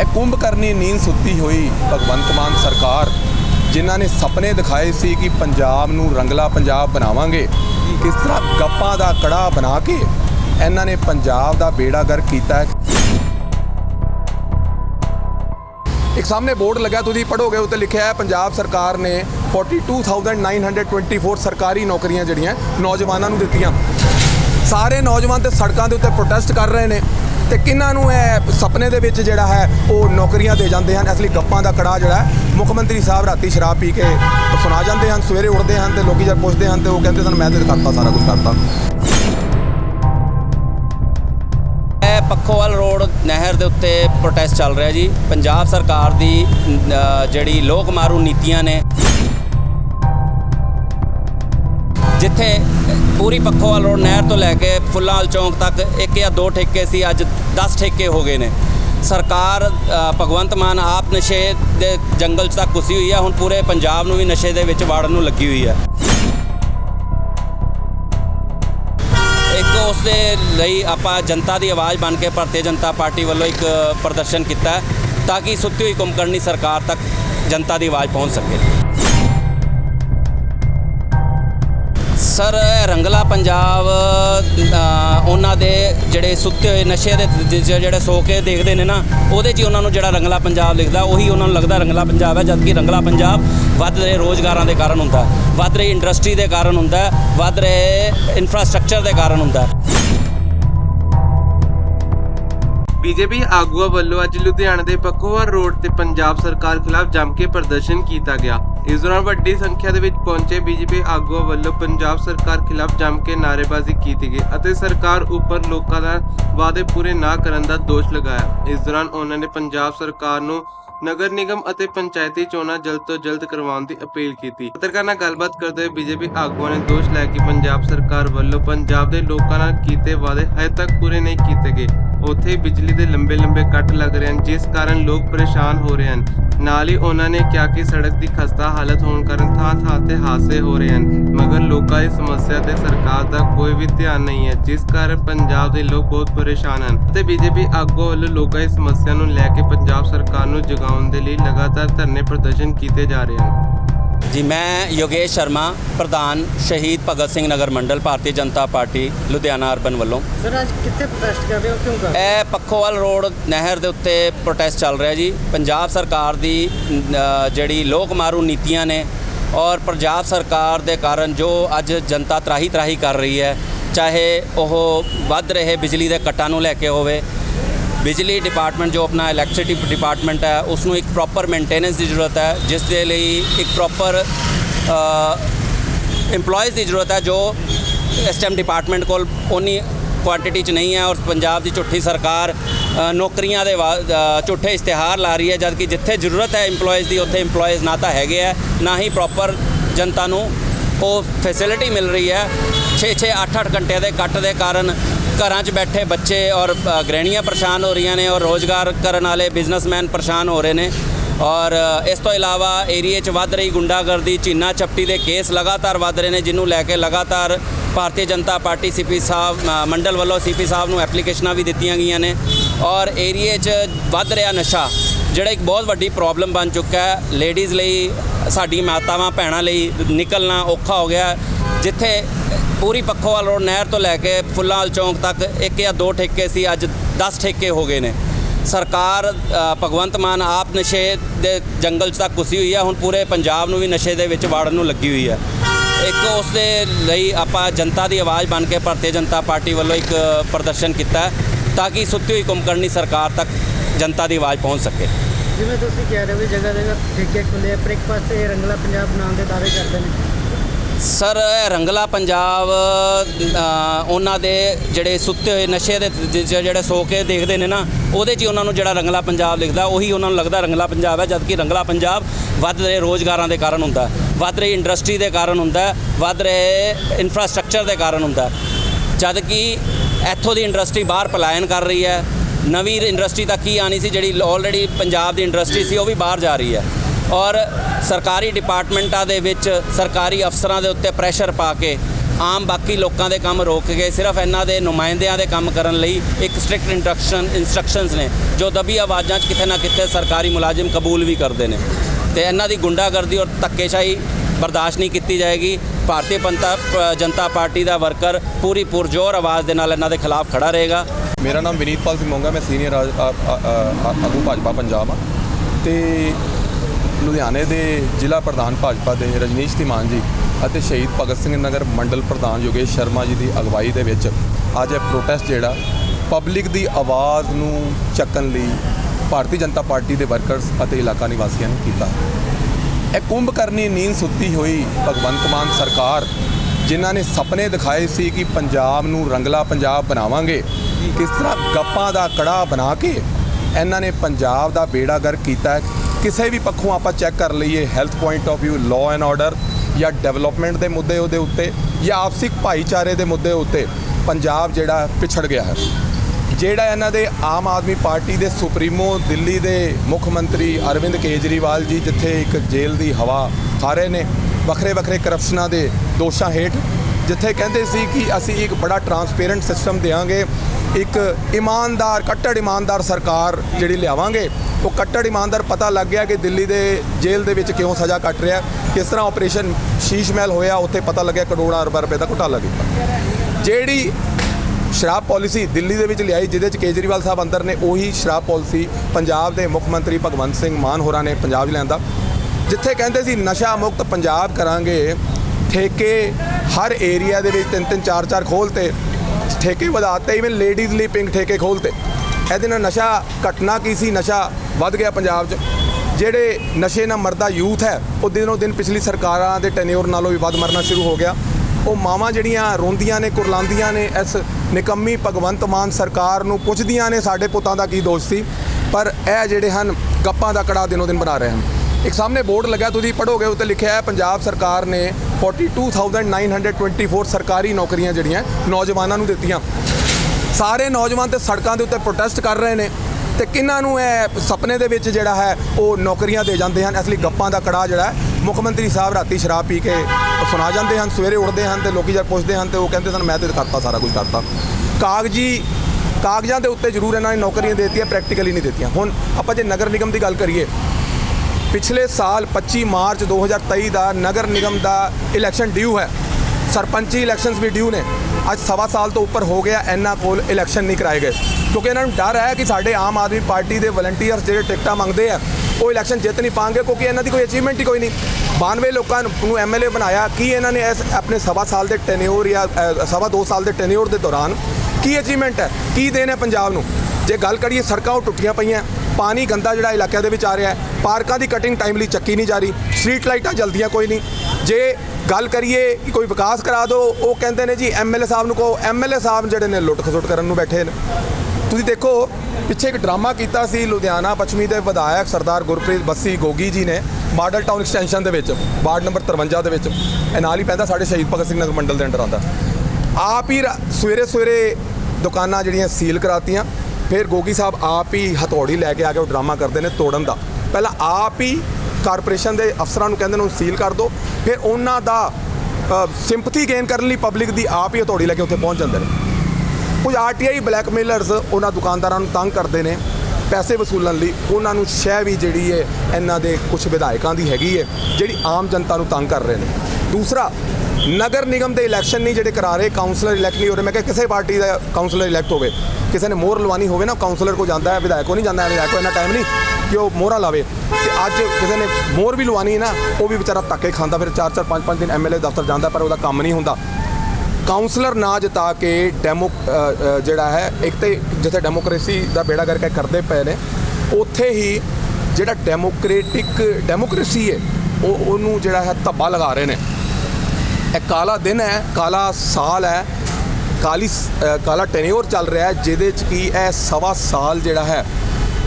ਇਹ ਕੁੰਭਕਰਨੀ ਨੀਂਦ ਸੁੱਤੀ ਹੋਈ ਭਗਵੰਤ ਮਾਨ ਸਰਕਾਰ, ਜਿਨ੍ਹਾਂ ਨੇ ਸੁਪਨੇ ਦਿਖਾਏ ਸੀ ਕਿ ਪੰਜਾਬ ਨੂੰ ਰੰਗਲਾ ਪੰਜਾਬ ਬਣਾਵਾਂਗੇ, ਕਿਸ ਤਰ੍ਹਾਂ ਗੱਪਾਂ ਦਾ ਕੜਾ ਬਣਾ ਕੇ ਇਹਨਾਂ ਨੇ ਪੰਜਾਬ ਦਾ ਬੇੜਾ ਗਰਕ ਕੀਤਾ ਇੱਕ ਸਾਹਮਣੇ ਬੋਰਡ ਲੱਗਾ, ਤੁਸੀਂ ਪੜੋਗੇ ਉੱਤੇ ਲਿਖਿਆ ਹੈ, ਪੰਜਾਬ ਸਰਕਾਰ ਨੇ 42924 ਸਰਕਾਰੀ ਨੌਕਰੀਆਂ ਜਿਹੜੀਆਂ, ਨੌਜਵਾਨਾਂ ਨੂੰ ਦਿੱਤੀਆਂ। ਸਾਰੇ ਨੌਜਵਾਨ ਤੇ ਸੜਕਾਂ ਦੇ ਉੱਤੇ ਪ੍ਰੋਟੈਸਟ ਕਰ ਰਹੇ ਨੇ। ਤੇ ਕਿਹਨਾਂ ਨੂੰ ਇਹ ਸੁਪਨੇ ਦੇ ਵਿੱਚ ਜਿਹੜਾ ਹੈ ਉਹ ਨੌਕਰੀਆਂ ਦੇ ਜਾਂਦੇ ਹਨ? ਇਸ ਲਈ ਗੱਪਾਂ ਦਾ ਕੜਾ ਜਿਹੜਾ ਮੁੱਖ ਮੰਤਰੀ ਸਾਹਿਬ ਰਾਤੀ ਸ਼ਰਾਬ ਪੀ ਕੇ ਸੁਣਾ ਜਾਂਦੇ ਹਨ, ਸਵੇਰੇ ਉੱਠਦੇ ਹਨ ਤੇ ਲੋਕੀ ਜਦ ਪੁੱਛਦੇ ਹਨ ਤੇ ਉਹ ਕਹਿੰਦੇ ਸਨ, ਮੈਂ ਤੇ ਕਰਤਾ ਸਾਰਾ ਕੁਝ ਕਰਤਾ। ਇਹ ਪੱਖੋਵਾਲ ਰੋਡ ਨਹਿਰ ਦੇ ਉੱਤੇ ਪ੍ਰੋਟੈਸਟ ਚੱਲ ਰਿਹਾ ਜੀ। ਪੰਜਾਬ ਸਰਕਾਰ ਦੀ ਜਿਹੜੀ ਲੋਕ ਮਾਰੂ ਨੀਤੀਆਂ ਨੇ ਜਿੱਥੇ ਪੂਰੀ ਪੱਖੋਵਾਲ ਰੋਡ ਨਹਿਰ ਤੋਂ ਲੈ ਕੇ ਫੁੱਲਾਲ ਚੌਂਕ ਤੱਕ ਇੱਕ ਜਾਂ ਦੋ ਠੇਕੇ ਸੀ, ਅੱਜ 10 ਠੇਕੇ ਹੋ ਗਏ ਨੇ। ਸਰਕਾਰ ਭਗਵੰਤ ਮਾਨ ਆਪ ਨਸ਼ੇ ਦੇ ਜੰਗਲ 'ਚ ਤੱਕ ਘੁਸੀ ਹੋਈ ਹੈ ਹੁਣ ਪੂਰੇ ਪੰਜਾਬ ਨੂੰ ਵੀ ਨਸ਼ੇ ਦੇ ਵਿੱਚ ਵਾੜਨ ਨੂੰ ਲੱਗੀ ਹੋਈ ਹੈ ਇੱਕ ਉਸ ਦੇ ਲਈ ਆਪਾਂ ਜਨਤਾ ਦੀ ਆਵਾਜ਼ ਬਣ ਕੇ ਭਾਰਤੀ ਜਨਤਾ ਪਾਰਟੀ ਵੱਲੋਂ ਇੱਕ ਪ੍ਰਦਰਸ਼ਨ ਕੀਤਾ ਤਾਂ ਕਿ ਸੁੱਤੀ ਹੋਈ ਕੁੰਭਕਰਨੀ ਸਰਕਾਰ ਤੱਕ ਜਨਤਾ ਦੀ ਆਵਾਜ਼ ਪਹੁੰਚ ਸਕੇ। ਸਰ ਰੰਗਲਾ ਪੰਜਾਬ ਉਹਨਾਂ ਦੇ ਜਿਹੜੇ ਸੁੱਤੇ ਹੋਏ ਨਸ਼ੇ ਦੇ ਜਿਹੜੇ ਸੋ ਕੇ ਦੇਖਦੇ ਨੇ ਨਾ, ਉਹਦੇ 'ਚ ਹੀ ਉਹਨਾਂ ਨੂੰ ਜਿਹੜਾ ਰੰਗਲਾ ਪੰਜਾਬ ਲਿਖਦਾ, ਉਹੀ ਉਹਨਾਂ ਨੂੰ ਲੱਗਦਾ ਰੰਗਲਾ ਪੰਜਾਬ ਹੈ, ਜਦਕਿ ਰੰਗਲਾ ਪੰਜਾਬ ਵੱਧ ਰਹੇ ਰੋਜ਼ਗਾਰਾਂ ਦੇ ਕਾਰਨ ਹੁੰਦਾ ਵੱਧ ਰਹੀ ਇੰਡਸਟਰੀ ਦੇ ਕਾਰਨ ਹੁੰਦਾ ਵੱਧ ਰਹੇ ਇਨਫਰਾਸਟ੍ਰਕਚਰ ਦੇ ਕਾਰਨ ਹੁੰਦਾ ਬੀਜੇਪੀ ਆਗੂਆਂ ਵੱਲੋਂ ਅੱਜ ਲੁਧਿਆਣਾ ਦੇ ਪੱਖੋਵਾਲ ਰੋਡ ਤੇ ਪੰਜਾਬ ਸਰਕਾਰ ਖਿਲਾਫ ਜੰਮ ਕੇ ਪ੍ਰਦਰਸ਼ਨ ਕੀਤਾ ਗਿਆ। ਇਸ ਦੌਰਾਨ ਵੱਡੀ ਸੰਖਿਆ ਦੇ ਵਿੱਚ ਪਹੁੰਚੇ ਬੀਜੇਪੀ ਆਗੂਆਂ ਵੱਲੋਂ ਪੰਜਾਬ ਸਰਕਾਰ ਖਿਲਾਫ ਜੰਮ ਕੇ ਨਾਅਰੇਬਾਜ਼ੀ ਕੀਤੀ ਗਈ ਅਤੇ ਸਰਕਾਰ ਉੱਪਰ ਲੋਕਾਂ ਦਾ ਵਾਅਦੇ ਪੂਰੇ ਨਾ ਕਰਨ ਦਾ ਦੋਸ਼ ਲਗਾਇਆ। ਇਸ ਦੌਰਾਨ ਉਹਨਾਂ ਨੇ ਪੰਜਾਬ ਸਰਕਾਰ ਨੂੰ ਨਗਰ ਨਿਗਮ ਅਤੇ ਪੰਚਾਇਤੀ ਚੋਣਾਂ ਜਲਦ ਤੋਂ ਜਲਦ ਕਰਵਾਉਣ ਦੀ ਅਪੀਲ ਕੀਤੀ। ਪੱਤਰਕਾਰਾਂ ਨਾਲ ਗੱਲਬਾਤ ਕਰਦੇ ਹੋਏ ਬੀਜੇਪੀ ਆਗੂਆਂ ਨੇ ਦੋਸ਼ ਲਾਇਆ ਕਿ ਪੰਜਾਬ ਸਰਕਾਰ ਵੱਲੋਂ ਪੰਜਾਬ ਦੇ ਲੋਕਾਂ ਨਾਲ ਕੀਤੇ ਵਾਅਦੇ ਹਜੇ ਤੱਕ ਪੂਰੇ ਨਹੀਂ ਕੀਤੇ ਗਏ। ਉੱਥੇ ਬਿਜਲੀ ਦੇ ਲੰਬੇ ਲੰਬੇ ਕੱਟ ਲੱਗ ਰਹੇ ਹਨ, ਜਿਸ ਕਾਰਨ ਲੋਕ ਪਰੇਸ਼ਾਨ ਹੋ ਰਹੇ ਹਨ। ਨਾਲ ਹੀ ਉਹਨਾਂ ਨੇ ਕਿਹਾ ਕਿ ਸੜਕ ਦੀ ਖਸਤਾ ਹਾਲਤ ਹੋਣ ਕਾਰਨ ਥਾਂ ਥਾਂ ਤੇ ਹਾਦਸੇ ਹੋ ਰਹੇ ਹਨ, ਮਗਰ ਲੋਕਾਂ ਦੀ ਸਮੱਸਿਆ ਤੇ ਸਰਕਾਰ ਦਾ ਕੋਈ ਵੀ ਧਿਆਨ ਨਹੀਂ ਹੈ, ਜਿਸ ਕਾਰਨ ਪੰਜਾਬ ਦੇ ਲੋਕ ਬਹੁਤ ਪਰੇਸ਼ਾਨ ਹਨ ਤੇ ਬੀਜੇਪੀ ਆਗੂ ਵੱਲੋਂ ਲੋਕਾਂ ਦੀ ਸਮੱਸਿਆ ਨੂੰ ਲੈ ਕੇ ਪੰਜਾਬ ਸਰਕਾਰ ਨੂੰ ਜਗਾਉਣ ਦੇ ਲਈ ਲਗਾਤਾਰ ਧਰਨੇ ਪ੍ਰਦਰਸ਼ਨ ਕੀਤੇ ਜਾ ਰਹੇ ਹਨ। ਜੀ ਮੈਂ ਯੋਗੇਸ਼ ਸ਼ਰਮਾ ਪ੍ਰਧਾਨ ਸ਼ਹੀਦ ਭਗਤ ਸਿੰਘ ਨਗਰ ਮੰਡਲ ਭਾਰਤੀ ਜਨਤਾ ਪਾਰਟੀ ਲੁਧਿਆਣਾ ਅਰਬਨ ਵੱਲੋਂ। ਸਰ ਅੱਜ ਕਿੱਥੇ ਪ੍ਰੋਟੈਸਟ ਕਰ ਰਹੇ ਹੋ? ਕਿਉਂ ਕਰ ਰਹੇ ਇਹ ਪੱਖੋਵਾਲ ਰੋਡ ਨਹਿਰ ਦੇ ਉੱਤੇ ਪ੍ਰੋਟੈਸਟ ਚੱਲ ਰਿਹਾ ਜੀ। ਪੰਜਾਬ ਸਰਕਾਰ ਦੀ ਜਿਹੜੀ ਲੋਕ ਮਾਰੂ ਨੀਤੀਆਂ ਨੇ ਔਰ ਪੰਜਾਬ ਸਰਕਾਰ ਦੇ ਕਾਰਨ ਜੋ ਅੱਜ ਜਨਤਾ ਤਰਾਹੀ ਤਰਾਹੀ ਕਰ ਰਹੀ ਹੈ ਚਾਹੇ ਉਹ ਵੱਧ ਰਹੇ ਬਿਜਲੀ ਦੇ ਕੱਟਾਂ ਨੂੰ ਲੈ ਕੇ ਹੋਵੇ ਬਿਜਲੀ ਡਿਪਾਰਟਮੈਂਟ ਜੋ ਆਪਣਾ ਇਲੈਕਟ੍ਰਿਸਿਟੀ ਡਿਪਾਰਟਮੈਂਟ ਹੈ ਉਸ ਨੂੰ ਇੱਕ ਪ੍ਰੋਪਰ ਮੇਨਟੇਨੈਂਸ ਦੀ ਜ਼ਰੂਰਤ ਹੈ, ਜਿਸ ਦੇ ਲਈ ਇੱਕ ਪ੍ਰੋਪਰ EMPLOYEES ਦੀ ਜ਼ਰੂਰਤ ਹੈ, ਜੋ ਇਸ ਟਾਈਮ ਡਿਪਾਰਟਮੈਂਟ ਕੋਲ ਉਨੀ ਕੁਆਂਟੀਟੀ ਚ ਨਹੀਂ ਹੈ ਔਰ ਪੰਜਾਬ ਦੀ ਝੁੱਠੀ ਸਰਕਾਰ ਨੌਕਰੀਆਂ ਦੇ ਵਾ- ਝੂਠੇ ਇਸ਼ਤਿਹਾਰ ਲਾ ਰਹੀ ਹੈ, ਜਦਕਿ ਜਿੱਥੇ ਜ਼ਰੂਰਤ ਹੈ EMPLOYEES ਦੀ, ਉੱਥੇ EMPLOYEES ਨਾ ਤਾਂ ਹੈਗੇ ਹੈ, ਨਾ ਹੀ ਪ੍ਰੋਪਰ ਜਨਤਾ ਨੂੰ ਉਹ ਫੈਸਿਲਿਟੀ ਮਿਲ ਰਹੀ ਹੈ। 6-6 8-8 ਘੰਟੇ ਦੇ ਕੱਟ ਦੇ ਕਾਰਨ ਘਰਾਂ 'ਚ ਬੈਠੇ ਬੱਚੇ ਔਰ ਗ੍ਰਹਿਣੀਆਂ ਪਰੇਸ਼ਾਨ ਹੋ ਰਹੀਆਂ ਨੇ ਔਰ ਰੋਜ਼ਗਾਰ ਕਰਨ ਵਾਲੇ ਬਿਜ਼ਨਸਮੈਨ ਪਰੇਸ਼ਾਨ ਹੋ ਰਹੇ ਨੇ। ਔਰ ਇਸ ਤੋਂ ਇਲਾਵਾ ਏਰੀਏ 'ਚ ਵੱਧ ਰਹੀ ਗੁੰਡਾਗਰਦੀ ਚੀਨਾ ਚਪਟੀ ਦੇ ਕੇਸ ਲਗਾਤਾਰ ਵੱਧ ਰਹੇ ਨੇ, ਜਿਹਨੂੰ ਲੈ ਕੇ ਲਗਾਤਾਰ ਭਾਰਤੀ ਜਨਤਾ ਪਾਰਟੀ ਸੀਪੀ ਸਾਹਿਬ ਮੰਡਲ ਵੱਲੋਂ ਸੀਪੀ ਸਾਹਿਬ ਨੂੰ ਐਪਲੀਕੇਸ਼ਨਾਂ ਵੀ ਦਿੱਤੀਆਂ ਗਈਆਂ ਨੇ। ਔਰ ਏਰੀਏ 'ਚ ਵੱਧ ਰਿਹਾ ਨਸ਼ਾ, ਜਿਹੜਾ ਇੱਕ ਬਹੁਤ ਵੱਡੀ ਪ੍ਰੋਬਲਮ ਬਣ ਚੁੱਕਾ ਹੈ। ਲੇਡੀਜ਼ ਲਈ ਸਾਡੀ ਮਾਤਾਵਾਂ, ਭੈਣਾਂ ਲਈ ਨਿਕਲਣਾ ਔਖਾ ਹੋ ਗਿਆ। ਜਿੱਥੇ ਪੂਰੀ ਪੱਖੋਵਾਲ ਰੋਡ ਨਹਿਰ ਤੋਂ ਲੈ ਕੇ ਫੁੱਲਾਲ ਚੌਂਕ ਤੱਕ ਇੱਕ ਜਾਂ ਦੋ ਠੇਕੇ ਸੀ, ਅੱਜ 10 ਠੇਕੇ ਹੋ ਗਏ ਨੇ। ਸਰਕਾਰ ਭਗਵੰਤ ਮਾਨ ਆਪ ਨਸ਼ੇ ਦੇ ਜੰਗਲ 'ਚ ਤੱਕ ਘੁਸੀ ਹੋਈ ਹੈ ਹੁਣ ਪੂਰੇ ਪੰਜਾਬ ਨੂੰ ਵੀ ਨਸ਼ੇ ਦੇ ਵਿੱਚ ਵਾੜਨ ਨੂੰ ਲੱਗੀ ਹੋਈ ਹੈ ਇੱਕ ਉਸ ਦੇ ਲਈ ਆਪਾਂ ਜਨਤਾ ਦੀ ਆਵਾਜ਼ ਬਣ ਕੇ ਭਾਰਤੀ ਜਨਤਾ ਪਾਰਟੀ ਵੱਲੋਂ ਇੱਕ ਪ੍ਰਦਰਸ਼ਨ ਕੀਤਾ ਤਾਂ ਕਿ ਸੁੱਤੀ ਹੋਈ ਕੁੰਭਕਰਨੀ ਸਰਕਾਰ ਤੱਕ ਜਨਤਾ ਦੀ ਆਵਾਜ਼ ਪਹੁੰਚ ਸਕੇ। ਜਿਵੇਂ ਤੁਸੀਂ ਕਹਿ ਰਹੇ ਹੋ ਵੀ ਜਗ੍ਹਾ ਜਗ੍ਹਾ ਠੇਕੇ ਖੁੱਲੇ ਆ, ਪਰ ਇੱਕ ਪਾਸੇ ਰੰਗਲਾ ਪੰਜਾਬ ਨਾਮ ਦੇ ਦਾਅਵੇ ਕਰਦੇ ਨੇ। ਸਰ ਰੰਗਲਾ ਪੰਜਾਬ ਉਹਨਾਂ ਦੇ ਜਿਹੜੇ ਸੁੱਤੇ ਹੋਏ ਨਸ਼ੇ ਦੇ ਜਿਹੜੇ ਸੋ ਕੇ ਦੇਖਦੇ ਨੇ ਨਾ, ਉਹਦੇ 'ਚ ਹੀ ਉਹਨਾਂ ਨੂੰ ਜਿਹੜਾ ਰੰਗਲਾ ਪੰਜਾਬ ਲਿਖਦਾ, ਉਹੀ ਉਹਨਾਂ ਨੂੰ ਲੱਗਦਾ ਰੰਗਲਾ ਪੰਜਾਬ ਹੈ, ਜਦਕਿ ਰੰਗਲਾ ਪੰਜਾਬ ਵੱਧ ਰਹੇ ਰੋਜ਼ਗਾਰਾਂ ਦੇ ਕਾਰਨ ਹੁੰਦਾ ਵੱਧ ਰਹੀ ਇੰਡਸਟਰੀ ਦੇ ਕਾਰਨ ਹੁੰਦਾ ਵੱਧ ਰਹੇ ਇਨਫਰਾਸਟ੍ਰਕਚਰ ਦੇ ਕਾਰਨ ਹੁੰਦਾ ਜਦਕਿ ਇੱਥੋਂ ਦੀ ਇੰਡਸਟਰੀ ਬਾਹਰ ਪਲਾਇਨ ਕਰ ਰਹੀ ਹੈ, ਨਵੀਂ ਇੰਡਸਟਰੀ ਤਾਂ ਕੀ ਆਣੀ ਸੀ, ਜਿਹੜੀ ਆਲਰੇਡੀ ਪੰਜਾਬ ਦੀ ਇੰਡਸਟਰੀ ਸੀ, ਉਹ ਵੀ ਬਾਹਰ ਜਾ ਰਹੀ ਹੈ। ਔਰ ਸਰਕਾਰੀ ਡਿਪਾਰਟਮੈਂਟਾਂ ਦੇ ਵਿੱਚ ਸਰਕਾਰੀ ਅਫਸਰਾਂ ਦੇ ਉੱਤੇ ਪ੍ਰੈਸ਼ਰ ਪਾ ਕੇ ਆਮ ਬਾਕੀ ਲੋਕਾਂ ਦੇ ਕੰਮ ਰੋਕ ਕੇ ਸਿਰਫ ਇਹਨਾਂ ਦੇ ਨੁਮਾਇੰਦਿਆਂ ਦੇ ਕੰਮ ਕਰਨ ਲਈ ਇੱਕ ਸਟ੍ਰਿਕਟ ਇੰਸਟਰਕਸ਼ਨ ਇੰਸਟਰਕਸ਼ਨਸ ਨੇ, ਜੋ ਦਬੀ ਆਵਾਜ਼ਾਂ 'ਚ ਕਿਤੇ ਨਾ ਕਿਤੇ ਸਰਕਾਰੀ ਮੁਲਾਜ਼ਮ ਕਬੂਲ ਵੀ ਕਰਦੇ ਨੇ। ਤੇ ਇਹਨਾਂ ਦੀ ਗੁੰਡਾਗਰਦੀ ਔਰ ਧੱਕੇਸ਼ਾਹੀ ਬਰਦਾਸ਼ਤ ਨਹੀਂ ਕੀਤੀ ਜਾਏਗੀ। ਭਾਰਤੀ ਪੰਤਾ ਜਨਤਾ ਪਾਰਟੀ ਦਾ ਵਰਕਰ ਪੂਰੀ ਪੁਰਜ਼ੋਰ ਆਵਾਜ਼ ਦੇ ਨਾਲ ਇਹਨਾਂ ਦੇ ਖਿਲਾਫ ਖੜਾ ਰਹੇਗਾ। ਮੇਰਾ ਨਾਮ ਵਿਨੀਤਪਾਲ ਸਿੰਘ ਮੋਂਗਾ, ਮੈਂ ਸੀਨੀਅਰ ਆਗੂ ਭਾਜਪਾ, ਪੰਜਾਬ ਆ ਤੇ ਲੁਧਿਆਣੇ ਦੇ ਜ਼ਿਲ੍ਹਾ ਪ੍ਰਧਾਨ ਭਾਜਪਾ ਦੇ ਰਜਨੀਸ਼ ਧੀਮਾਨ ਜੀ ਅਤੇ ਸ਼ਹੀਦ ਭਗਤ ਸਿੰਘ ਨਗਰ ਮੰਡਲ ਪ੍ਰਧਾਨ ਯੋਗੇਸ਼ ਸ਼ਰਮਾ ਜੀ ਦੀ ਅਗਵਾਈ ਦੇ ਵਿੱਚ ਅੱਜ ਇਹ ਪ੍ਰੋਟੈਸਟ ਜਿਹੜਾ ਪਬਲਿਕ ਦੀ ਆਵਾਜ਼ ਨੂੰ ਚੱਕਣ ਲਈ ਭਾਰਤੀ ਜਨਤਾ ਪਾਰਟੀ ਦੇ ਵਰਕਰਸ ਅਤੇ ਇਲਾਕਾ ਨਿਵਾਸੀਆਂ ਨੇ ਕੀਤਾ। ਇਹ ਕੁੰਭ ਕਰਨੀ ਨੀਂਦ ਸੁੱਤੀ ਹੋਈ ਭਗਵੰਤ ਮਾਨ ਸਰਕਾਰ, ਜਿਨ੍ਹਾਂ ਨੇ ਸੁਪਨੇ ਦਿਖਾਏ ਸੀ ਕਿ ਪੰਜਾਬ ਨੂੰ ਰੰਗਲਾ ਪੰਜਾਬ ਬਣਾਵਾਂਗੇ, ਕਿਸ ਤਰ੍ਹਾਂ ਗੱਪਾਂ ਦਾ ਕੜਾ ਬਣਾ ਕੇ ਇਹਨਾਂ ਨੇ ਪੰਜਾਬ ਦਾ ਬੇੜਾ ਗਰਕ ਕੀਤਾ ਕਿਸੇ ਵੀ ਪੱਖੋਂ ਆਪਾਂ ਚੈੱਕ ਕਰ ਲਈਏ health point of View law and order ਜਾਂ ਡਿਵੈਲਪਮੈਂਟ ਦੇ ਮੁੱਦੇ ਉਹਦੇ ਉੱਤੇ ਜਾਂ ਆਪਸੀ ਭਾਈਚਾਰੇ ਦੇ ਮੁੱਦੇ ਉੱਤੇ ਪੰਜਾਬ ਜਿਹੜਾ ਪਿਛੜ ਗਿਆ ਹੈ। ਜਿਹੜਾ ਇਹਨਾਂ ਦੇ ਆਮ ਆਦਮੀ ਪਾਰਟੀ ਦੇ ਸੁਪਰੀਮੋ, ਦਿੱਲੀ ਦੇ ਮੁੱਖ ਮੰਤਰੀ ਅਰਵਿੰਦ ਕੇਜਰੀਵਾਲ ਜੀ ਜਿੱਥੇ ਇੱਕ ਜੇਲ੍ਹ ਦੀ ਹਵਾ ਖਾ ਰਹੇ ਨੇ, ਵੱਖਰੇ ਵੱਖਰੇ ਕਰਪਸ਼ਨਾਂ ਦੇ ਦੋਸ਼ਾਂ ਹੇਠ, ਜਿੱਥੇ ਕਹਿੰਦੇ ਸੀ ਕਿ ਅਸੀਂ ਇੱਕ ਬੜਾ ਟਰਾਂਸਪੇਰੈਂਟ ਸਿਸਟਮ ਦੇਵਾਂਗੇ ਇੱਕ ਇਮਾਨਦਾਰ, ਕੱਟੜ ਇਮਾਨਦਾਰ ਸਰਕਾਰ ਜਿਹੜੀ ਲਿਆਵਾਂਗੇ ਉਹ ਕੱਟੜ ਇਮਾਨਦਾਰ ਪਤਾ ਲੱਗ ਗਿਆ ਕਿ ਦਿੱਲੀ ਦੇ ਜੇਲ੍ਹ ਦੇ ਵਿੱਚ ਕਿਉਂ ਸਜ਼ਾ ਕੱਟ ਰਿਹਾ। ਕਿਸ ਤਰ੍ਹਾਂ ਆਪਰੇਸ਼ਨ ਸ਼ੀਸ਼ ਮਹਿਲ ਹੋਇਆ, ਉੱਥੇ ਪਤਾ ਲੱਗਿਆ ਕਰੋੜਾਂ ਅਰਬਾਂ ਰੁਪਏ ਦਾ ਘੁਟਾਲਾ ਕੀਤਾ। ਜਿਹੜੀ ਸ਼ਰਾਬ ਪਾਲਿਸੀ ਦਿੱਲੀ ਦੇ ਵਿੱਚ ਲਿਆਈ, ਜਿਹਦੇ ਚ ਕੇਜਰੀਵਾਲ ਸਾਹਿਬ ਅੰਦਰ ਨੇ, ਉਹੀ ਸ਼ਰਾਬ ਪਾਲਿਸੀ ਪੰਜਾਬ ਦੇ ਮੁੱਖ ਮੰਤਰੀ ਭਗਵੰਤ ਸਿੰਘ ਮਾਨ ਹੋਰਾਂ ਨੇ ਪੰਜਾਬ 'ਚ ਲਿਆਂਦਾ ਜਿੱਥੇ ਕਹਿੰਦੇ ਸੀ, ਨਸ਼ਾ ਮੁਕਤ ਪੰਜਾਬ ਕਰਾਂਗੇ, ਠੇਕੇ ਹਰ ਏਰੀਆ ਦੇ ਵਿੱਚ ਤਿੰਨ ਤਿੰਨ ਚਾਰ ਚਾਰ ਖੋਲਤੇ ਠੇਕੇ ਵਧਾਤੇ ਇਵਨ ਲੇਡੀਜ਼ ਲਈ ਪਿੰਕ ਠੇਕੇ ਖੋਲਤੇ ਇਹਦੇ ਨਾਲ ਨਸ਼ਾ ਘਟਨਾ ਕੀ ਸੀ? ਨਸ਼ਾ ਵੱਧ ਗਿਆ ਪੰਜਾਬ 'ਚ। ਜਿਹੜੇ ਨਸ਼ੇ ਨਾਲ ਮਰਦਾ ਯੂਥ ਹੈ, ਉਹ ਦਿਨੋਂ ਦਿਨ ਪਿਛਲੀ ਸਰਕਾਰਾਂ ਦੇ ਟੈਨਿਓਰ ਨਾਲੋਂ ਵੀ ਵੱਧ ਮਰਨਾ ਸ਼ੁਰੂ ਹੋ ਗਿਆ। ਉਹ ਮਾਵਾਂ ਜਿਹੜੀਆਂ ਰੋਂਦੀਆਂ ਨੇ, ਕੁਰਲਾਉਂਦੀਆਂ ਨੇ, ਇਸ ਨਿਕੰਮੀ ਭਗਵੰਤ ਮਾਨ ਸਰਕਾਰ ਨੂੰ ਪੁੱਛਦੀਆਂ ਨੇ, ਸਾਡੇ ਪੁੱਤਾਂ ਦਾ ਕੀ ਦੋਸ਼ ਸੀ? ਪਰ ਇਹ ਜਿਹੜੇ ਹਨ, ਗੱਪਾਂ ਦਾ ਕੜਾ ਦਿਨੋਂ ਦਿਨ ਬਣਾ ਰਹੇ ਹਨ। ਇੱਕ ਸਾਹਮਣੇ ਬੋਰਡ ਲੱਗਾ, ਤੁਸੀਂ ਪੜੋਗੇ ਉੱਤੇ ਲਿਖਿਆ ਹੈ, ਪੰਜਾਬ ਸਰਕਾਰ ਨੇ 42924 ਸਰਕਾਰੀ ਨੌਕਰੀਆਂ ਜਿਹੜੀਆਂ, ਨੌਜਵਾਨਾਂ ਨੂੰ ਦਿੱਤੀਆਂ। ਸਾਰੇ ਨੌਜਵਾਨ ਤੇ ਸੜਕਾਂ ਦੇ ਉੱਤੇ ਪ੍ਰੋਟੈਸਟ ਕਰ ਰਹੇ ਨੇ ਤੇ ਕਿੰਨਾਂ ਨੂੰ ਇਹ ਸੁਪਨੇ ਦੇ ਵਿੱਚ ਜਿਹੜਾ ਹੈ ਉਹ ਨੌਕਰੀਆਂ ਦੇ ਜਾਂਦੇ ਹਨ? ਇਸ ਲਈ ਗੱਪਾਂ ਦਾ ਕੜਾ ਜਿਹੜਾ ਮੁੱਖ ਮੰਤਰੀ ਸਾਹਿਬ ਰਾਤੀ ਸ਼ਰਾਬ ਪੀ ਕੇ ਸੁਣਾ ਜਾਂਦੇ ਹਨ, ਸਵੇਰੇ ਉੱਠਦੇ ਹਨ ਤੇ ਲੋਕੀ ਜਦ ਪੁੱਛਦੇ ਹਨ ਤੇ ਉਹ ਕਹਿੰਦੇ ਸਨ, ਮੈਂ ਤੇ ਕਰਤਾ, ਸਾਰਾ ਕੁਝ ਕਰਤਾ। ਕਾਗਜੀ, ਕਾਗਜ਼ਾਂ ਦੇ ਉੱਤੇ ਜ਼ਰੂਰ ਇਹਨਾਂ ਨੇ ਨੌਕਰੀਆਂ ਦੇ ਦਿੱਤੀਆਂ ਪ੍ਰੈਕਟੀਕਲੀ ਨਹੀਂ ਦਿੱਤੀਆਂ। ਹੁਣ ਆਪਾਂ ਜੇ ਨਗਰ ਨਿਗਮ ਦੀ ਗੱਲ ਕਰੀਏ, ਪਿਛਲੇ ਸਾਲ 25 ਮਾਰਚ 2023 ਦਾ ਨਗਰ ਨਿਗਮ ਦਾ ਇਲੈਕਸ਼ਨ ਡਿਊ ਹੈ। ਸਰਪੰਚੀ ਇਲੈਕਸ਼ਨਸ ਵੀ ਡਿਊ ਨੇ। ਅੱਜ ਸਵਾ ਸਾਲ ਤੋਂ ਉੱਪਰ ਹੋ ਗਿਆ ਇਹਨਾਂ ਕੋਲ ਇਲੈਕਸ਼ਨ ਨਹੀਂ ਕਰਾਏ ਗਏ। ਕਿਉਂਕਿ ਇਹਨਾਂ ਨੂੰ ਡਰ ਹੈ ਕਿ ਸਾਡੇ ਆਮ ਆਦਮੀ ਪਾਰਟੀ ਦੇ ਵਲੰਟੀਅਰਸ ਜਿਹੜੇ ਟਿਕਟਾਂ ਮੰਗਦੇ ਆ, ਉਹ ਇਲੈਕਸ਼ਨ ਜਿੱਤ ਨਹੀਂ ਪਾਣਗੇ ਕਿਉਂਕਿ ਇਹਨਾਂ ਦੀ ਕੋਈ ਅਚੀਵਮੈਂਟ ਹੀ ਕੋਈ ਨਹੀਂ। 92 ਲੋਕਾਂ ਨੂੰ ਐਮਐਲਏ ਬਣਾਇਆ, ਕੀ ਇਹਨਾਂ ਨੇ ਇਸ ਆਪਣੇ ਸਵਾ ਸਾਲ ਦੇ ਟੈਨਿਓਰ ਜਾਂ ਸਵਾ ਦੋ ਸਾਲ ਦੇ ਟੈਨਿਓਰ ਦੇ ਦੌਰਾਨ ਕੀ ਅਚੀਵਮੈਂਟ ਹੈ, ਕੀ ਦੇਣ ਹੈ ਪੰਜਾਬ ਨੂੰ? ਜੇ ਗੱਲ ਕਰੀਏ ਸੜਕਾਂ ਉਹ ਟੁੱਟੀਆਂ ਪਈਆਂ ਪਾਣੀ ਗੰਦਾ ਜਿਹੜਾ ਇਲਾਕਿਆਂ ਦੇ ਵਿੱਚ ਆ ਰਿਹਾ ਹੈ, ਪਾਰਕਾਂ ਦੀ ਕਟਿੰਗ ਟਾਈਮਲੀ ਚੱਕੀ ਨਹੀਂ ਜਾ ਰਹੀ ਸਟਰੀਟ ਲਾਈਟਾਂ ਜਲਦੀਆਂ ਕੋਈ ਨਹੀਂ। ਜੇ ਗੱਲ ਕਰੀਏ ਕਿ ਕੋਈ ਵਿਕਾਸ ਕਰਾ ਦਿਓ ਉਹ ਕਹਿੰਦੇ ਨੇ ਜੀ ਐਮਐਲਏ ਸਾਹਿਬ ਨੂੰ ਕਹੋ ਐਮਐਲਏ ਸਾਹਿਬ ਜਿਹੜੇ ਨੇ ਲੁੱਟ ਖਸੁੱਟ ਕਰਨ ਨੂੰ ਬੈਠੇ ਨੇ। ਤੁਸੀਂ ਦੇਖੋ, ਪਿੱਛੇ ਇੱਕ ਡਰਾਮਾ ਕੀਤਾ ਸੀ ਲੁਧਿਆਣਾ ਪੱਛਮੀ ਦੇ ਵਿਧਾਇਕ ਸਰਦਾਰ ਗੁਰਪ੍ਰੀਤ ਬੱਸੀ ਗੋਗੀ ਜੀ ਨੇ ਮਾਡਲ ਟਾਊਨ ਐਕਸਟੈਂਸ਼ਨ ਦੇ ਵਿੱਚ, ਵਾਰਡ ਨੰਬਰ 53 ਦੇ ਵਿੱਚ। ਇਹ ਨਾਲ ਹੀ ਪੈਂਦਾ ਸਾਡੇ ਸ਼ਹੀਦ ਭਗਤ ਸਿੰਘ ਨਗਰ ਮੰਡਲ ਦੇ ਅੰਡਰ ਆਉਂਦਾ। ਆਪ ਹੀ ਰਾ- ਸਵੇਰੇ ਸਵੇਰੇ ਦੁਕਾਨਾਂ ਜਿਹੜੀਆਂ ਸੀਲ ਕਰਾਤੀਆਂ ਫਿਰ ਗੋਗੀ ਸਾਹਿਬ ਆਪ ਹੀ ਹਥੌੜੀ ਲੈ ਕੇ ਆ ਕੇ ਉਹ ਡਰਾਮਾ ਕਰਦੇ ਨੇ ਤੋੜਨ ਦਾ। ਪਹਿਲਾਂ ਆਪ ਹੀ ਕਾਰਪੋਰੇਸ਼ਨ ਦੇ ਅਫਸਰਾਂ ਨੂੰ ਕਹਿੰਦੇ ਨੇ ਉਹ ਸੀਲ ਕਰ ਦਿਓ। ਫਿਰ ਉਹਨਾਂ ਦਾ ਸਿੰਪਥੀ ਗੇਨ ਕਰਨ ਲਈ ਪਬਲਿਕ ਦੀ ਆਪ ਹੀ ਹਥੌੜੀ ਲੈ ਕੇ ਉੱਥੇ ਪਹੁੰਚ ਜਾਂਦੇ ਨੇ। ਕੁਝ ਆਰਟੀਆਈ ਬਲੈਕਮੇਲਰਸ ਉਹਨਾਂ ਦੁਕਾਨਦਾਰਾਂ ਨੂੰ ਤੰਗ ਕਰਦੇ ਨੇ, ਪੈਸੇ ਵਸੂਲਣ ਲਈ। ਉਹਨਾਂ ਨੂੰ ਸ਼ਹਿ ਵੀ ਜਿਹੜੀ ਹੈ ਇਹਨਾਂ ਦੇ ਕੁਝ ਵਿਧਾਇਕਾਂ ਦੀ ਹੈਗੀ ਹੈ ਜਿਹੜੀ ਆਮ ਜਨਤਾ ਨੂੰ ਤੰਗ ਕਰ ਰਹੇ ਨੇ। ਦੂਸਰਾ ਨਗਰ ਨਿਗਮ ਦੇ ਇਲੈਕਸ਼ਨ ਨਹੀਂ ਜਿਹੜੇ ਕਰਾ ਰਹੇ ਕਾਉਂਸਲਰ ਇਲੈਕਟ ਨਹੀਂ ਹੋ ਰਹੇ। ਮੈਂ ਕਿਹਾ ਕਿਸੇ ਪਾਰਟੀ ਦਾ ਕਾਉਂਸਲਰ ਇਲੈਕਟ ਹੋਵੇ, ਕਿਸੇ ਨੇ ਮੋਹਰ ਲਵਾਨੀ ਹੋਵੇ ਨਾ ਕਾਉਂਸਲਰ ਕੋ ਜਾਂਦਾ ਹੈ, ਵਿਧਾਇਕ ਕੋ ਨਹੀਂ ਜਾਂਦਾ ਵਿਧਾਇਕ ਕੋ ਇੰਨਾ ਟਾਈਮ ਨਹੀਂ ਕਿ ਉਹ ਮੋਹਰਾ ਲਾਵੇ। ਤੇ ਅੱਜ ਕਿਸੇ ਨੇ ਮੋਹਰ ਵੀ ਲਵਾਨੀ ਹੈ ਨਾ, ਉਹ ਵੀ ਵਿਚਾਰਾ ਧੱਕੇ ਖਾਂਦਾ, ਫਿਰ 4-4 5-5 ਦਿਨ ਐਮਐਲਏ ਦਫ਼ਤਰ ਜਾਂਦਾ, ਪਰ ਉਹਦਾ ਕੰਮ ਨਹੀਂ ਹੁੰਦਾ। ਕਾਉਂਸਲਰ ਨਾ ਜਿਤਾ ਕੇ ਡੈਮੋ ਜਿਹੜਾ ਹੈ, ਇੱਕ ਤੇ ਜਿੱਥੇ ਡੈਮੋਕ੍ਰੇਸੀ ਦਾ ਬੇੜਾ ਕਰਕੇ ਕਰਦੇ ਪਏ ਨੇ, ਉੱਥੇ ਹੀ ਜਿਹੜਾ ਡੈਮੋਕ੍ਰੈਟਿਕ ਡੈਮੋਕ੍ਰੇਸੀ ਹੈ, ਉਹ ਉਹਨੂੰ ਜਿਹੜਾ ਹੈ ਧੱਬਾ ਲਗਾ ਰਹੇ ਨੇ। ਇਹ ਕਾਲਾ ਦਿਨ ਹੈ, ਕਾਲਾ ਸਾਲ ਹੈ, ਕਾਲੀ ਕਾਲਾ ਟੈਨਿਓਰ ਚੱਲ ਰਿਹਾ ਹੈ, ਜਿਹਦੇ ਚ ਕੀ ਇਹ ਸਵਾ ਸਾਲ ਜਿਹੜਾ ਹੈ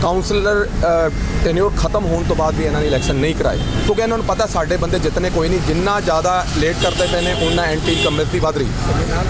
ਕਾਉਂਸਲਰ ਟੈਨਿਓਰ ਖਤਮ ਹੋਣ ਤੋਂ ਬਾਅਦ ਵੀ ਇਹਨਾਂ ਨੇ ਇਲੈਕਸ਼ਨ ਨਹੀਂ ਕਰਾਏ। ਕਿਉਂਕਿ ਇਹਨਾਂ ਨੂੰ ਪਤਾ ਸਾਡੇ ਬੰਦੇ ਜਿੱਤਨੇ ਕੋਈ ਨਹੀਂ, ਜਿੰਨਾ ਜ਼ਿਆਦਾ ਲੇਟ ਕਰਦੇ ਪਏ ਨੇ ਉਹਨਾਂ ਐਂਟੀ ਇਨਕੰਬੈਂਸੀ ਵੱਧ ਰਹੀ।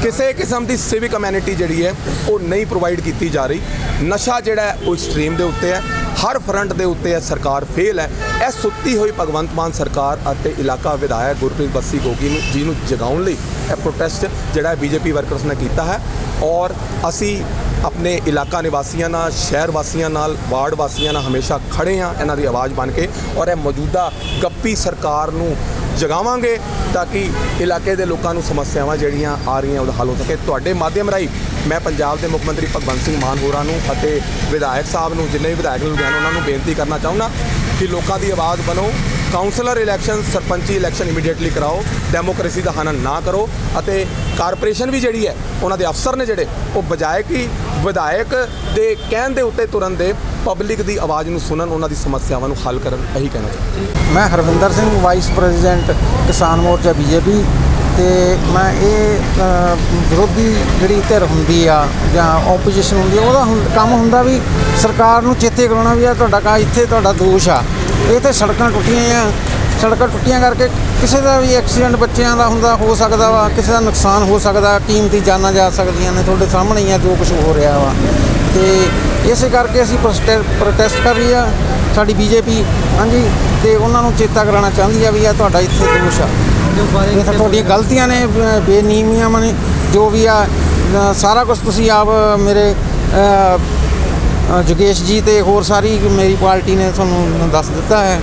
ਕਿਸੇ ਕਿਸਮ ਦੀ ਸਿਵਿਕ ਕਮਿਊਨਿਟੀ ਜਿਹੜੀ ਹੈ, ਉਹ ਨਹੀਂ ਪ੍ਰੋਵਾਈਡ ਕੀਤੀ ਜਾ ਰਹੀ। ਨਸ਼ਾ ਜਿਹੜਾ ਉਹ ਸਟ੍ਰੀਮ ਦੇ ਉੱਤੇ ਹੈ। ਹਰ ਫਰੰਟ ਦੇ ਉੱਤੇ ਇਹ ਸਰਕਾਰ ਫੇਲ ਹੈ। ਇਹ ਸੁੱਤੀ ਹੋਈ ਭਗਵੰਤ ਮਾਨ ਸਰਕਾਰ ਅਤੇ ਇਲਾਕਾ ਵਿਧਾਇਕ ਗੁਰਪ੍ਰੀਤ ਬੱਸੀ ਗੋਗੀ ਨੂੰ ਜੀ ਨੂੰ ਜਗਾਉਣ ਲਈ ਇਹ ਪ੍ਰੋਟੈਸਟ ਜਿਹੜਾ ਬੀਜੇਪੀ ਵਰਕਰਸ ਨੇ ਕੀਤਾ ਹੈ। ਔਰ ਅਸੀਂ ਆਪਣੇ ਇਲਾਕਾ ਨਿਵਾਸੀਆਂ ਨਾਲ, ਸ਼ਹਿਰ ਵਾਸੀਆਂ ਨਾਲ, ਵਾਰਡ ਵਾਸੀਆਂ ਨਾਲ ਹਮੇਸ਼ਾ ਖੜੇ ਹਾਂ, ਇਹਨਾਂ ਦੀ ਆਵਾਜ਼ ਬਣ ਕੇ ਔਰ ਇਹ ਮੌਜੂਦਾ ਗੱਪੀ ਸਰਕਾਰ ਨੂੰ ਜਗਾਵਾਂਗੇ ਤਾਂ ਕਿ ਇਲਾਕੇ ਦੇ ਲੋਕਾਂ ਨੂੰ ਸਮੱਸਿਆਵਾਂ ਜਿਹੜੀਆਂ ਆ ਰਹੀਆਂ ਉਹਦਾ ਹੱਲ ਹੋ ਸਕੇ। ਤੁਹਾਡੇ ਮਾਧਿਅਮ ਰਾਹੀਂ ਮੈਂ ਪੰਜਾਬ ਦੇ ਮੁੱਖ ਮੰਤਰੀ ਭਗਵੰਤ ਸਿੰਘ ਮਾਨ ਹੋਰਾਂ ਨੂੰ ਅਤੇ ਵਿਧਾਇਕ ਸਾਹਿਬ ਨੂੰ, ਜਿੰਨੇ ਵੀ ਵਿਧਾਇਕ ਲੁਧਿਆਣਾ, ਉਹਨਾਂ ਨੂੰ ਬੇਨਤੀ ਕਰਨਾ ਚਾਹੁੰਦਾ ਕਿ ਲੋਕਾਂ ਦੀ ਆਵਾਜ਼ ਬਣੋ ਕਾਉਂਸਲਰ ਇਲੈਕਸ਼ਨ ਸਰਪੰਚੀ ਇਲੈਕਸ਼ਨ ਇਮੀਡੀਏਟਲੀ ਕਰਾਓ ਡੈਮੋਕ੍ਰੇਸੀ ਦਾ ਹਨਨ ਨਾ ਕਰੋ ਅਤੇ ਕਾਰਪੋਰੇਸ਼ਨ ਵੀ ਜਿਹੜੀ ਹੈ, ਉਹਨਾਂ ਦੇ ਅਫਸਰ ਨੇ ਜਿਹੜੇ, ਉਹ ਬਜਾਏ ਕਿ ਵਿਧਾਇਕ ਦੇ ਕਹਿਣ ਦੇ ਉੱਤੇ ਤੁਰਨ ਦੇ ਪਬਲਿਕ ਦੀ ਆਵਾਜ਼ ਨੂੰ ਸੁਣਨ, ਉਹਨਾਂ ਦੀ ਸਮੱਸਿਆਵਾਂ ਨੂੰ ਹੱਲ ਕਰਨ, ਇਹੀ ਕਹਿਣਾ ਚਾਹੁੰਦਾ। ਮੈਂ Harvinder Singh vice president Kisan Morcha BJP ਤੇ ਮੈਂ ਇਹ ਵਿਰੋਧੀ ਜਿਹੜੀ ਧਿਰ ਹੁੰਦੀ ਆ ਜਾਂ ਆਪੋਜੀਸ਼ਨ ਹੁੰਦੀ ਆ, ਉਹਦਾ ਹੁੰ- ਕੰਮ ਹੁੰਦਾ ਵੀ ਸਰਕਾਰ ਨੂੰ ਚੇਤੇ ਕਰਾਉਣਾ ਵੀ ਆ, ਤੁਹਾਡਾ ਕਾ ਇੱਥੇ ਤੁਹਾਡਾ ਦੋਸ਼ ਆ। ਇਹ ਤੇ ਸੜਕਾਂ ਟੁੱਟੀਆਂ ਆ। ਸੜਕਾਂ ਟੁੱਟੀਆਂ ਕਰਕੇ ਕਿਸੇ ਦਾ ਵੀ ਐਕਸੀਡੈਂਟ ਬੱਚਿਆਂ ਦਾ ਹੁੰਦਾ ਹੋ ਸਕਦਾ ਵਾ ਕਿਸੇ ਦਾ ਨੁਕਸਾਨ ਹੋ ਸਕਦਾ ਕੀਮਤੀ ਜਾਨਾਂ ਜਾ ਸਕਦੀਆਂ ਨੇ ਤੁਹਾਡੇ ਸਾਹਮਣੇ ਹੀ ਆ ਜੋ ਕੁਝ ਹੋ ਰਿਹਾ ਵਾ। ਤੇ ਇਸੇ ਕਰਕੇ ਅਸੀਂ ਪ੍ਰੋਟੈਸਟ ਕਰ ਰਹੀ ਆ ਸਾਡੀ ਬੀਜੇਪੀ। ਹਾਂਜੀ ਤੇ ਉਹਨਾਂ ਨੂੰ ਚੇਤਾ ਕਰਾਉਣਾ ਚਾਹੁੰਦੀ ਆ ਵੀ ਆ ਤੁਹਾਡਾ ਇੱਥੇ ਦੋਸ਼ ਆ। ਜੋ ਇਹ ਤਾਂ ਤੁਹਾਡੀਆਂ ਗਲਤੀਆਂ ਨੇ ਬ- ਬੇਨੀਮੀਆਂ ਨੇ ਜੋ ਵੀ ਆ ਸਾਰਾ ਕੁਝ ਤੁਸੀਂ ਆਪ ਮੇਰੇ ਅ, ਜੀ ਤੇ ਹੋਰ ਸਾਰੀ ਮੇਰੀ ਪਾਰਟੀ ਨੇ ਤੁਹਾਨੂੰ ਦੱਸ ਦਿੱਤਾ ਹੈ।